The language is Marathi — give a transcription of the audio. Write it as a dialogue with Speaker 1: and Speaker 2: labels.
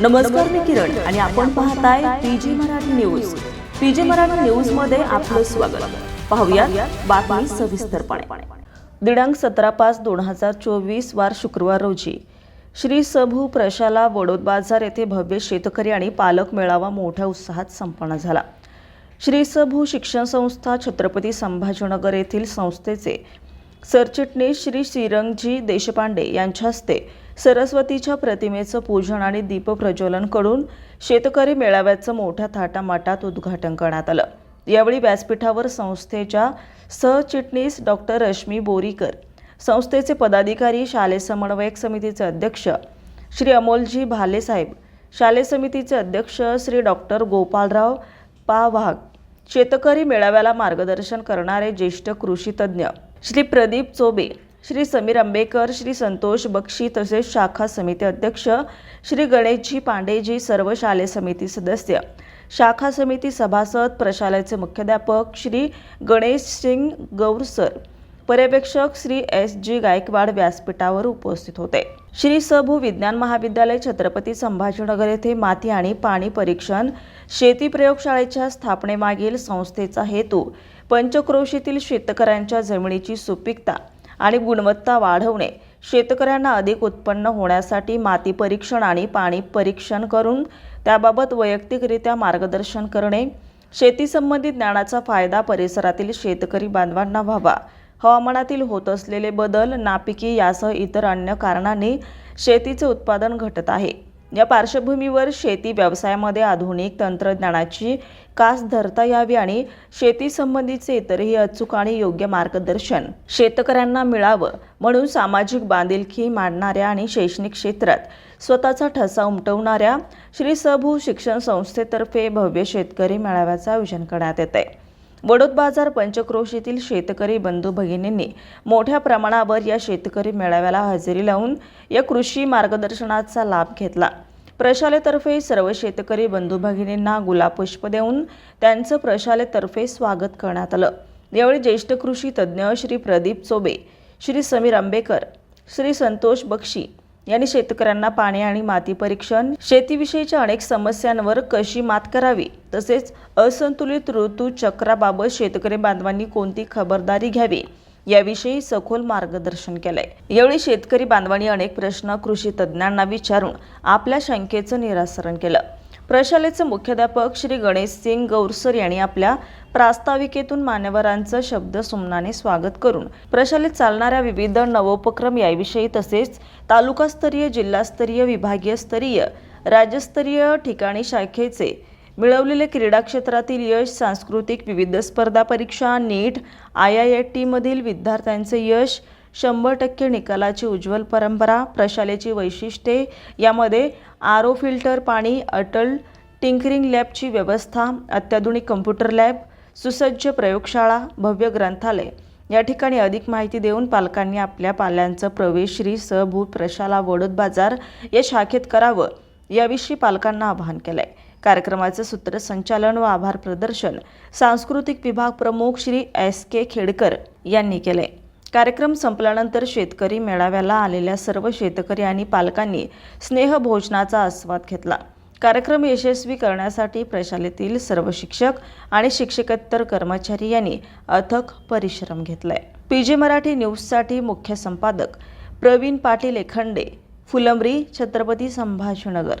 Speaker 1: नमस्कार मी किरण आणि आपण पाहताय PG Marathi news. PG Marathi न्यूजमध्ये आपलं स्वागत. पाहूया बातमी सविस्तरपणे. दिनांक सतरा पाच दोन हजार चोवीस वार शुक्रवार रोजी श्री सभू प्रशाला वडोद बाजार येथे भव्य शेतकरी आणि पालक मेळावा मोठ्या उत्साहात संपन्न झाला. श्री सभू शिक्षण संस्था छत्रपती संभाजीनगर येथील संस्थेचे सरचिटणीस श्री श्रीरंगजी देशपांडे यांच्या हस्ते सरस्वतीच्या प्रतिमेचं पूजन आणि दीपप्रज्वलन करून शेतकरी मेळाव्याचं मोठ्या थाटामाटात उद्घाटन करण्यात आलं. यावेळी व्यासपीठावर संस्थेच्या सहचिटणीस डॉक्टर रश्मी बोरीकर संस्थेचे पदाधिकारी शालेय समन्वयक समितीचे अध्यक्ष श्री अमोलजी भालेसाहेब शालेय समितीचे अध्यक्ष श्री डॉक्टर गोपालराव पा वाघ शेतकरी मेळाव्याला मार्गदर्शन करणारे ज्येष्ठ कृषीतज्ञ श्री प्रदीप चोबे श्री समीर आंबेकर श्री संतोष बक्षी तसेच शाखा समिती अध्यक्ष श्री गणेशजी पांडेजी सर्व शालेय समिती सदस्य. शाखा समिती सभासद प्रशालेचे मुख्याध्यापक श्री गणेश सिंग गौरसर पर्यवेक्षक श्री एस जी गायकवाड व्यासपीठावर उपस्थित होते. श्री सभू विज्ञान महाविद्यालय छत्रपती संभाजीनगर येथे माती आणि पाणी परीक्षण शेती प्रयोगशाळेच्या स्थापनेमागील संस्थेचा हेतू पंचक्रोशीतील शेतकऱ्यांच्या जमिनीची सुपीकता आणि गुणवत्ता वाढवणे. शेतकऱ्यांना अधिक उत्पन्न होण्यासाठी माती परीक्षण आणि पाणी परीक्षण करून त्याबाबत वैयक्तिकरित्या मार्गदर्शन करणे. शेतीसंबंधित ज्ञानाचा फायदा परिसरातील शेतकरी बांधवांना व्हावा. हवामानातील होत असलेले बदल नापिकी यासह इतर अन्य कारणांनी शेतीचे उत्पादन घटत आहे. या पार्श्वभूमीवर शेती व्यवसायामध्ये आधुनिक तंत्रज्ञानाची कास धरता यावी आणि शेती संबंधीचे इतरही अचूक आणि योग्य मार्गदर्शन शेतकऱ्यांना मिळावं म्हणून सामाजिक बांधिलकी मांडणाऱ्या आणि शैक्षणिक क्षेत्रात स्वतःचा ठसा उमटवणाऱ्या श्री सभू शिक्षण संस्थेतर्फे भव्य शेतकरी मेळाव्याचं आयोजन करण्यात येत आहे वडोद बाजार पंचक्रोशीतील शेतकरी बंधू भगिनींनी मोठ्या प्रमाणावर या शेतकरी मेळाव्याला हजेरी लावून या कृषी मार्गदर्शनाचा लाभ घेतला. प्रशालेतर्फे सर्व शेतकरी बंधू भगिनींना गुलाबपुष्प देऊन त्यांचं प्रशालेतर्फे स्वागत करण्यात आलं. यावेळी ज्येष्ठ कृषी तज्ज्ञ श्री प्रदीप चोबे श्री समीर आंबेकर श्री संतोष बक्षी यांनी शेतकऱ्यांना पाणी आणि माती परीक्षण शेतीविषयीच्या अनेक समस्यांवर कशी मात करावी तसेच असंतुलित ऋतू चक्राबाबत शेतकरी बांधवांनी कोणती खबरदारी घ्यावी याविषयी सखोल मार्गदर्शन केलंय. यावेळी शेतकरी बांधवांनी अनेक प्रश्न कृषी तज्ज्ञांना विचारून आपल्या शंकेचं निरासरण केलं. प्रशालेचे मुख्याध्यापक श्री गणेश सिंग गौरसर यांनी आपल्या प्रास्ताविकेतून मान्यवरांचं शब्द सुमनाने स्वागत करून प्रशालेत चालणाऱ्या विविध नवोपक्रम याविषयी तसेच तालुकास्तरीय जिल्हास्तरीय विभागीय स्तरीय राज्यस्तरीय ठिकाणी शाखेचे मिळवलेले क्रीडा क्षेत्रातील यश सांस्कृतिक विविध स्पर्धा परीक्षा नीट आय आय टीमधील विद्यार्थ्यांचे यश शंभर टक्के निकालाची उज्ज्वल परंपरा प्रशालेची वैशिष्ट्ये यामध्ये आर ओ फिल्टर पाणी अटल टिंकरिंग लॅबची व्यवस्था अत्याधुनिक कम्प्युटर लॅब सुसज्ज प्रयोगशाळा भव्य ग्रंथालय. या ठिकाणी अधिक माहिती देऊन पालकांनी आपल्या पाल्यांचं प्रवेश श्री सहभू प्रशाला वडोद बाजार या शाखेत करावं याविषयी पालकांना आवाहन केलं आहे कार्यक्रमाचं सूत्रसंचालन व आभार प्रदर्शन सांस्कृतिक विभाग प्रमुख श्री एस के खेडकर यांनी केले. कार्यक्रम संपल्यानंतर शेतकरी मेळाव्याला आलेल्या सर्व शेतकरी आणि पालकांनी स्नेहभोजनाचा आस्वाद घेतला. कार्यक्रम यशस्वी करण्यासाठी प्रशालेतील सर्व शिक्षक आणि शिक्षकेतर कर्मचारी यांनी अथक परिश्रम घेतलाय. पीजी मराठी न्यूजसाठी मुख्य संपादक प्रवीण पाटील एखंडे फुलंब्री छत्रपती संभाजीनगर.